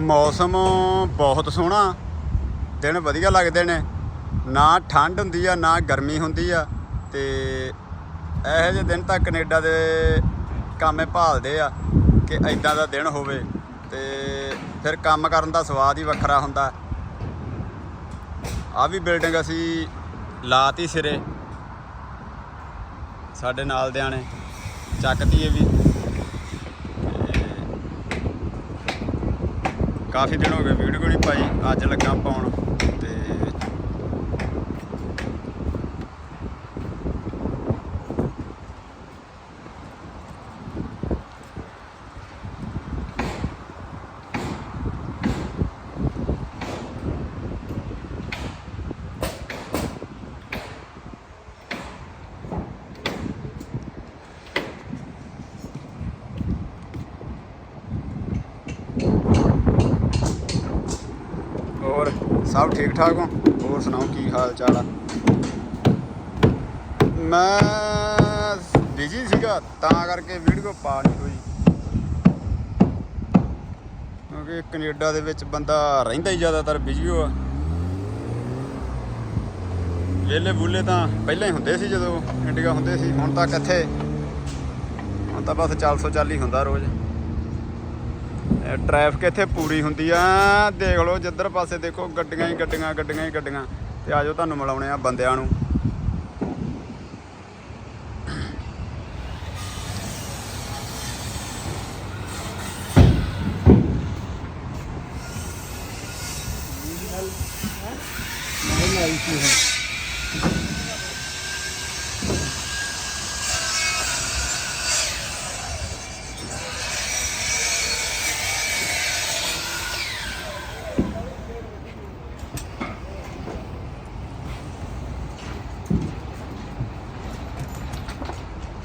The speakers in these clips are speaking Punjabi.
ਮੌਸਮ ਬਹੁਤ ਸੋਹਣਾ। ਦਿਨ ਵਧੀਆ ਲੱਗਦੇ ਨੇ। ਨਾ ਠੰਡ ਹੁੰਦੀ ਆ, ਨਾ ਗਰਮੀ ਹੁੰਦੀ ਆ। ਤੇ ਇਹੋ ਜਿਹੇ ਦਿਨ ਤਾਂ ਕੈਨੇਡਾ ਦੇ ਕਾਮੇ ਭਾਲਦੇ ਆ ਕਿ ਐਦਾਂ ਦਾ ਦਿਨ ਹੋਵੇ। ਤੇ ਫਿਰ ਕੰਮ ਕਰਨ ਦਾ ਸਵਾਦ ਹੀ ਵੱਖਰਾ ਹੁੰਦਾ। ਆ ਵੀ ਬਿਲਡਿੰਗ ਅਸੀਂ ਲਾਤੀ ਸਿਰੇ। ਸਾਡੇ ਨਾਲ ਦਿਆਂ ਨੇ। ਚੱਕਤੀ ਇਹ ਵੀ ਤੇ ਕਾਫੀ ਦਿਨ ਹੋ ਗਏ ਵੀਡੀਓ ਨਹੀਂ ਪਾਈ ਅੱਜ ਲੱਗਾ ਪਾਉਣ ਤੇ ਹੋਰ ਸਭ ਠੀਕ ਠਾਕ ਹੋ? ਹੋਰ ਸੁਣਾਓ ਕੀ ਹਾਲ ਚਾਲ ਆ? ਮੈਂ ਬਿਜ਼ੀ ਸੀਗਾ, ਤਾਂ ਕਰਕੇ ਵੀਡੀਓ ਪਾ ਨਹੀਂ ਹੋਈ। ਕਿਉਂਕਿ ਕੈਨੇਡਾ ਦੇ ਵਿੱਚ ਬੰਦਾ ਰਹਿੰਦਾ ਹੀ ਜ਼ਿਆਦਾਤਰ ਬਿਜ਼ੀ ਹੋ ਆ। ਵੇਲੇ ਬੁੱਲੇ ਤਾਂ ਪਹਿਲਾਂ ਹੀ ਹੁੰਦੇ ਸੀ ਜਦੋਂ ਇੰਡੀਆ ਹੁੰਦੇ ਸੀ, ਹੁਣ ਤਾਂ ਕਿੱਥੇ ਹੁਣ ਤਾਂ ਬਸ ਚੱਲ ਸੌ ਚੱਲ ਹੀ ਹੁੰਦਾ ਰੋਜ਼। ਟ੍ਰੈਫਿਕ ਇੱਥੇ ਪੂਰੀ ਹੁੰਦੀ ਆ। ਦੇਖ ਲਓ, ਜਿੱਧਰ ਪਾਸੇ ਦੇਖੋ, ਗੱਡੀਆਂ ਹੀ ਗੱਡੀਆਂ ਗੱਡੀਆਂ ਹੀ ਗੱਡੀਆਂ। ਤੇ ਆਜੋ ਤੁਹਾਨੂੰ ਮਿਲਾਉਣੇ ਆ ਬੰਦਿਆਂ ਨੂੰ।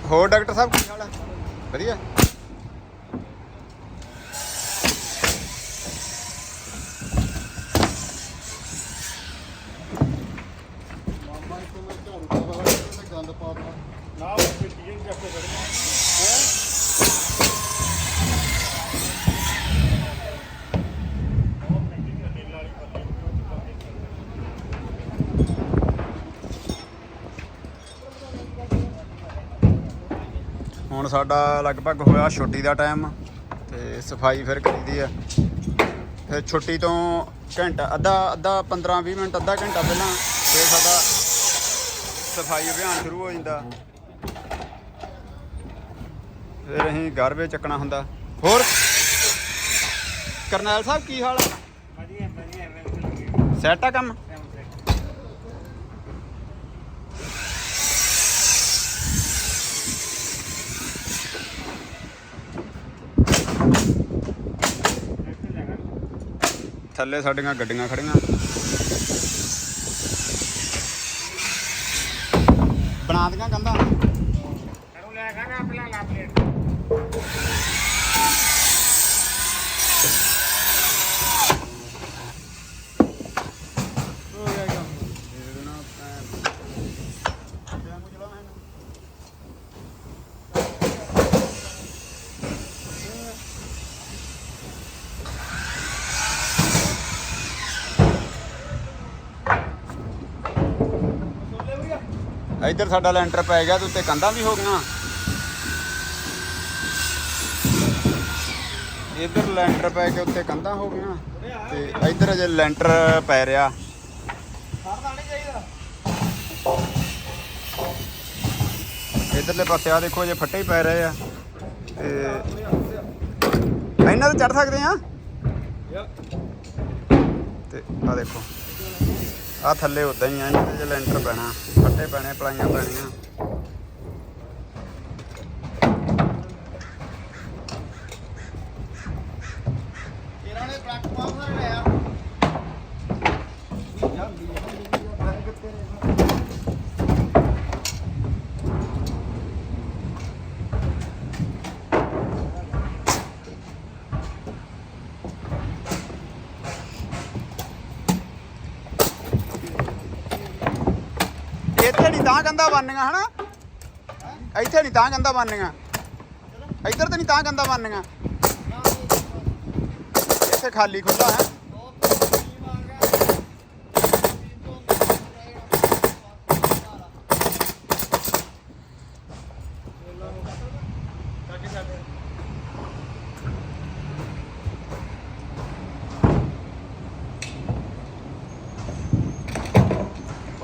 ਹੋਰ ਡਾਕਟਰ ਸਾਹਿਬ ਕੀ ਹਾਲ ਹੈ ਵਧੀਆ? ਸਾਡਾ ਲਗਭਗ ਹੋਇਆ ਛੁੱਟੀ ਦਾ ਟਾਈਮ ਤੇ ਸਫ਼ਾਈ ਫਿਰ ਕਰੀਦੀ ਆ। ਫਿਰ ਛੁੱਟੀ ਤੋਂ ਘੰਟਾ ਅੱਧਾ ਅੱਧਾ 15 20 ਮਿੰਟ ਅੱਧਾ ਘੰਟਾ ਪਹਿਲਾਂ ਫਿਰ ਸਾਡਾ ਸਫ਼ਾਈ ਅਭਿਆਨ ਸ਼ੁਰੂ ਹੋ ਜਾਂਦਾ। ਫਿਰ ਅਸੀਂ ਗਰਬੇ ਚੱਕਣਾ ਹੁੰਦਾ। ਹੋਰ? ਕਰਨੈਲ ਸਾਹਿਬ ਕੀ ਹਾਲ ਆ? ਵਧੀਆ ਵਧੀਆ ਬਿਲਕੁਲ ਸੈਟ ਆ ਕੰਮ? ਥੱਲੇ ਸਾਡੀਆਂ ਗੱਡੀਆਂ ਖੜੀਆਂ। ਬਣਾ ਦੀਆਂ ਕੰਧਾਂ। ਇਹਨੂੰ ਲੈ ਕੇ ਆਪਣਾ ਲਾ ਪਲੇਟ ਹੋ ਗਿਆ ਕੰਮ ਦੇ ਦੇਣਾ ਟਾਈਮ ਨੂੰ ਚਲਾਉਣਾ ਇਹਨੂੰ ਇੱਧਰ ਸਾਡਾ ਲੈਂਟਰ ਪੈ ਗਿਆ ਤੇ ਉੱਤੇ ਕੰਧਾਂ ਵੀ ਹੋ ਗਈਆਂ। ਇੱਧਰ ਲੈਂਟਰ ਪੈ ਕੇ ਉੱਤੇ ਕੰਧਾਂ ਹੋ ਗਈਆਂ ਤੇ ਇੱਧਰ ਅਜੇ ਲੈਂਟਰ ਪੈ ਰਿਹਾ। ਸਰਦਾ ਪਾਸੇ ਆ ਦੇਖੋ ਜੇ ਫੱਟੇ ਹੀ ਪੈ ਰਹੇ ਆ। ਤੇ ਇਹਨਾਂ ਤੇ ਚੜ ਸਕਦੇ ਆ? ਤੇ ਆ ਦੇਖੋ। ਆ ਥੱਲੇ ਉਦਾਂ ਹੀ ਆ ਇਹਨਾਂ ਤੇ ਜੇ ਲੈਂਟਰ ਪੈਣਾ ਫੱਟੇ ਪੈਣੇ ਪਲਾਈਆਂ ਪੈਣੀਆਂ। ਇਹਨਾਂ ਨੇ ਟਰੱਕ ਪਾਉਂਦਾ ਲਿਆ। ਇੱਥੇ ਨਹੀਂ ਤਾਂ ਕੰਧਾਂ ਬਣਨੀਆਂ, ਹਨਾ? ਇੱਥੇ ਨਹੀਂ ਤਾਂ ਕੰਧਾਂ ਬਣਨੀਆਂ। ਇੱਧਰ ਤੇ ਨਹੀਂ ਤਾਂ ਕੰਧਾਂ ਬਣਨੀਆਂ। ਇੱਥੇ ਇੱਥੇ ਖਾਲੀ ਖੁੱਲਾ ਹੈ।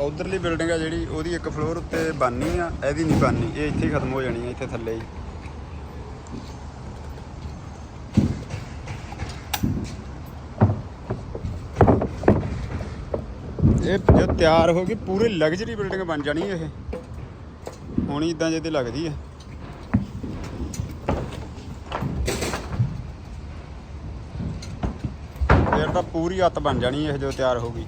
ਉਧਰਲੀ ਬਿਲਡਿੰਗ ਆ ਜਿਹੜੀ, ਉਹਦੀ ਇੱਕ ਫਲੋਰ ਉੱਤੇ ਬਾਨੀ ਆ, ਇਹਦੀ ਨਹੀਂ ਬਾਨੀ, ਇਹ ਇੱਥੇ ਹੀ ਖਤਮ ਹੋ ਜਾਣੀ ਹੈ ਇੱਥੇ ਥੱਲੇ ਹੀ। ਇਹ ਜੋ ਤਿਆਰ ਹੋ ਗਈ, ਪੂਰੀ ਲਗਜ਼ਰੀ ਬਿਲਡਿੰਗ ਬਣ ਜਾਣੀ ਇਹ। ਹੁਣ ਇਦਾਂ ਜਿਹੀ ਤੇ ਲੱਗਦੀ ਹੈ ਫਿਰ ਤਾਂ ਪੂਰੀ ਹੱਤ ਬਣ ਜਾਣੀ ਇਹ ਜੋ ਤਿਆਰ ਹੋ ਗਈ।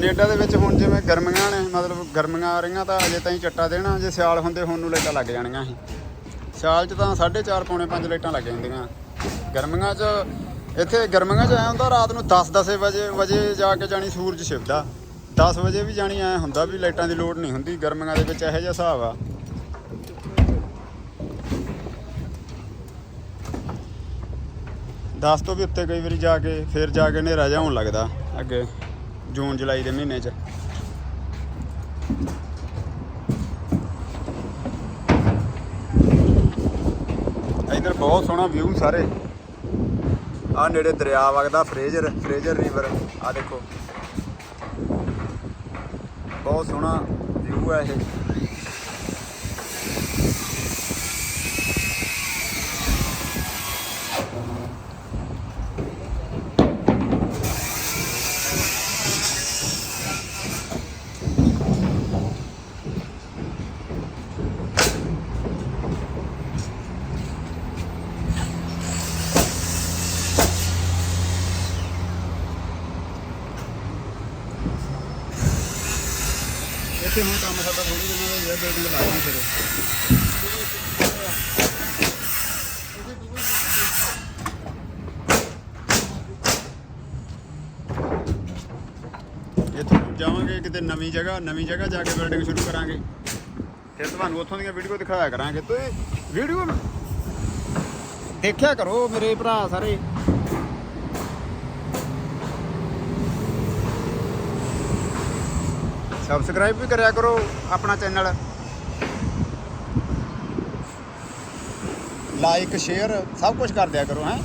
ਕੈਨੇਡਾ ਦੇ ਵਿੱਚ ਹੁਣ ਜਿਵੇਂ ਗਰਮੀਆਂ ਨੇ, ਮਤਲਬ ਗਰਮੀਆਂ ਆ ਰਹੀਆਂ ਤਾਂ ਅਜੇ ਤਾਂ ਹੀ ਚੱਟਾ ਦੇਣਾ, ਜੇ ਸਿਆਲ ਹੁੰਦੇ ਹੁਣ ਨੂੰ ਲਾਈਟਾਂ ਲੱਗ ਜਾਣੀਆਂ ਸੀ। ਸਿਆਲ 'ਚ ਤਾਂ 4.5 ਪੌਣੇ 5 ਲਾਈਟਾਂ ਲੱਗ ਜਾਂਦੀਆਂ। ਗਰਮੀਆਂ 'ਚ, ਇੱਥੇ ਗਰਮੀਆਂ 'ਚ ਐ ਹੁੰਦਾ ਰਾਤ ਨੂੰ 10-10 ਵਜੇ ਵਜੇ ਜਾ ਕੇ ਜਾਣੀ ਸੂਰਜ ਛਿਪਦਾ 10 ਵਜੇ ਵੀ ਜਾਣੀ ਐ ਹੁੰਦਾ ਵੀ ਲਾਈਟਾਂ ਦੀ ਲੋੜ ਨਹੀਂ ਹੁੰਦੀ, ਗਰਮੀਆਂ ਦੇ ਵਿੱਚ ਇਹੋ ਜਿਹਾ ਹਿਸਾਬ ਆ। ਦਸ ਤੋਂ ਵੀ ਉੱਤੇ ਕਈ ਵਾਰੀ ਜਾ ਕੇ, ਫਿਰ ਜਾ ਕੇ ਹਨੇਰਾ ਜਿਹਾ ਹੋਣ ਲੱਗਦਾ, ਅੱਗੇ। ਜੂਨ, ਜੁਲਾਈ ਦੇ ਮਹੀਨੇ 'ਚ। ਇਧਰ ਬਹੁਤ ਸੋਹਣਾ ਵਿਊ ਸਾਰੇ। ਆ ਨੇੜੇ ਦਰਿਆ ਵਗਦਾ, ਫਰੇਜ਼ਰ ਫਰੇਜ਼ਰ ਰਿਵਰ ਆ ਦੇਖੋ। ਬਹੁਤ ਸੋਹਣਾ ਵਿਊ ਹੈ ਇਹ। ਇੱਥੇ ਹੁਣ ਕੰਮ ਸਾਡਾ ਥੋੜੀ ਦਿਨਾਂ ਦਾ ਹੀ ਬਿਲਡਿੰਗ ਲੱਗ ਗਈ ਫਿਰ। ਇੱਥੇ ਜਾਵਾਂਗੇ ਕਿਤੇ ਨਵੀਂ ਜਗ੍ਹਾ ਨਵੀਂ ਜਗ੍ਹਾ ਜਾ ਕੇ ਬਿਲਡਿੰਗ ਸ਼ੁਰੂ ਕਰਾਂਗੇ। ਫਿਰ ਤੁਹਾਨੂੰ ਉੱਥੋਂ ਦੀਆਂ ਵੀਡੀਓ ਦਿਖਾਇਆ ਕਰਾਂਗੇ। ਤੁਸੀਂ ਵੀਡੀਓ ਦੇਖਿਆ ਕਰੋ ਮੇਰੇ ਭਰਾ ਸਾਰੇ। ਸਬਸਕ੍ਰਾਈਬ ਵੀ ਕਰਿਆ ਕਰੋ ਆਪਣਾ ਚੈਨਲ ਲਾਈਕ ਸ਼ੇਅਰ ਸਭ ਕੁਝ ਕਰ ਦਿਆ ਕਰੋ ਹੈ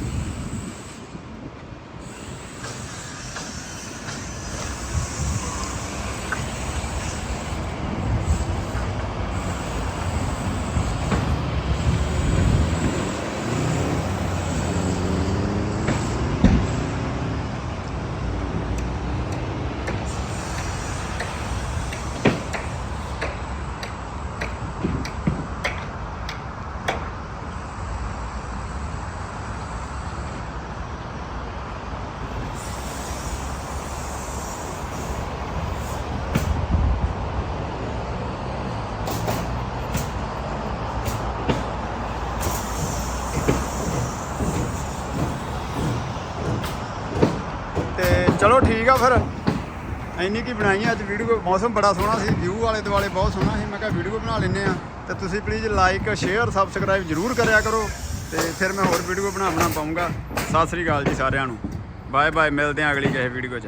ਤੇ ਚਲੋ ਠੀਕ ਆ ਫਿਰ। ਇੰਨੀ ਕੀ ਬਣਾਈ ਅੱਜ ਵੀਡੀਓ ਮੌਸਮ ਬੜਾ ਸੋਹਣਾ ਸੀ ਵਿਊ ਵਾਲੇ ਦੁਆਲੇ ਬਹੁਤ ਸੋਹਣਾ ਸੀ। ਮੈਂ ਕਿਹਾ ਵੀਡੀਓ ਬਣਾ ਲੈਂਦੇ ਆ। ਤੇ ਤੁਸੀਂ ਪਲੀਜ਼ ਲਾਈਕ ਸ਼ੇਅਰ ਸਬਸਕ੍ਰਾਈਬ ਜਰੂਰ ਕਰਿਆ ਕਰੋ। ਤੇ ਫਿਰ ਮੈਂ ਹੋਰ ਵੀਡੀਓ ਬਣਾ ਬਣਾ ਪਾਉਂਗਾ। ਸਤਿ ਸ੍ਰੀ ਅਕਾਲ ਜੀ ਸਾਰਿਆਂ ਨੂੰ। ਬਾਏ ਬਾਏ ਮਿਲਦੇ ਆ ਅਗਲੀ ਕਿਸੇ ਵੀਡੀਓ 'ਚ।